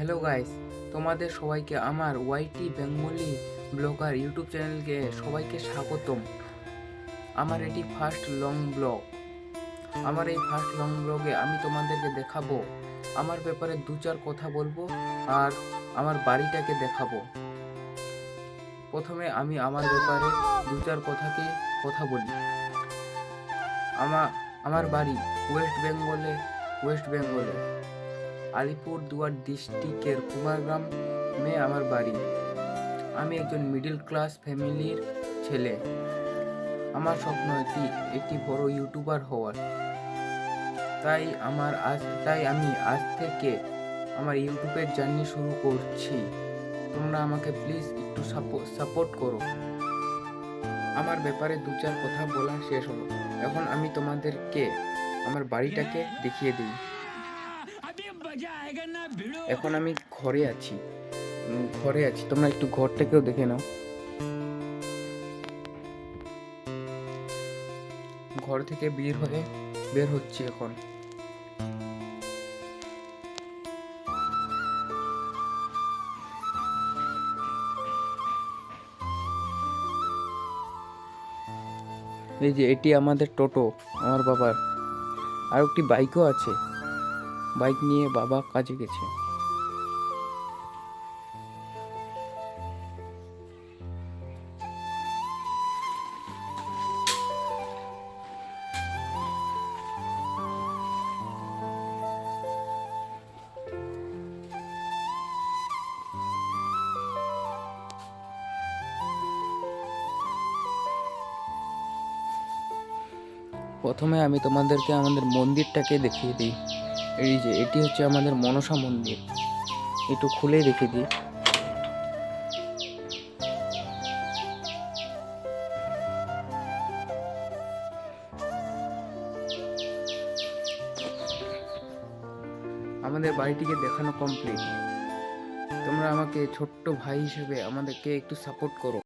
Hello guys তোমাদের সবাইকে আমার ওয়াইটি বেঙ্গলি ব্লগার ইউটিউব চ্যানেলকে সবাইকে স্বাগতম। আমার এটি ফার্স্ট লং ব্লগ আমার এই ফার্স্ট লং ব্লগে আমি তোমাদেরকে দেখাবো, আমার ব্যাপারে দু চার কথা বলব আর আমার বাড়িটাকে দেখাবো। প্রথমে আমি আমার ব্যাপারে দু চার কথাকে কথা বলি। আমার আমার বাড়ি ওয়েস্ট বেঙ্গলে ওয়েস্ট বেঙ্গলে আলিপুর দুয়ার ডিস্ট্রিক্টের কুমারগ্রামে আমার বাড়ি। আমি একজন মিডল ক্লাস ফ্যামিলির ছেলে। আমার স্বপ্ন একটি একটি বড় ইউটিউবার হওয়ার। তাই আমার আজ, তাই আমি আজ থেকে আমার ইউটিউবের জার্নি শুরু করছি। তোমরা আমাকে প্লিজ একটু সাপোর্ট করো। আমার ব্যাপারে দু চার কথা বলা শেষ হলো। এখন আমি তোমাদেরকে, আমার বাড়িটাকে দেখিয়ে দিই। এখন আমি ঘরে আছি। ঘরে আছি। তোমরা একটু ঘরটাকেও দেখে নাও। ঘর থেকে বের হয়ে বের হচ্ছে এখন। এই যে, এটি আমাদের টোটো, আমার বাবার। আর একটি বাইকও আছে। বাইক নিয়ে বাবা কাজে গেছে। প্রথমে আমি তোমাদেরকে আমাদের মন্দিরটাকে দেখিয়ে দিই। এই যে, এটি হচ্ছে আমাদের মনসা মন্দির। একটু খুলে রেখে দিই। আমাদের বাড়িটিকে দেখানো কমপ্লিট তোমরা আমাকে ছোট্ট ভাই হিসেবে আমাদেরকে একটু সাপোর্ট করো।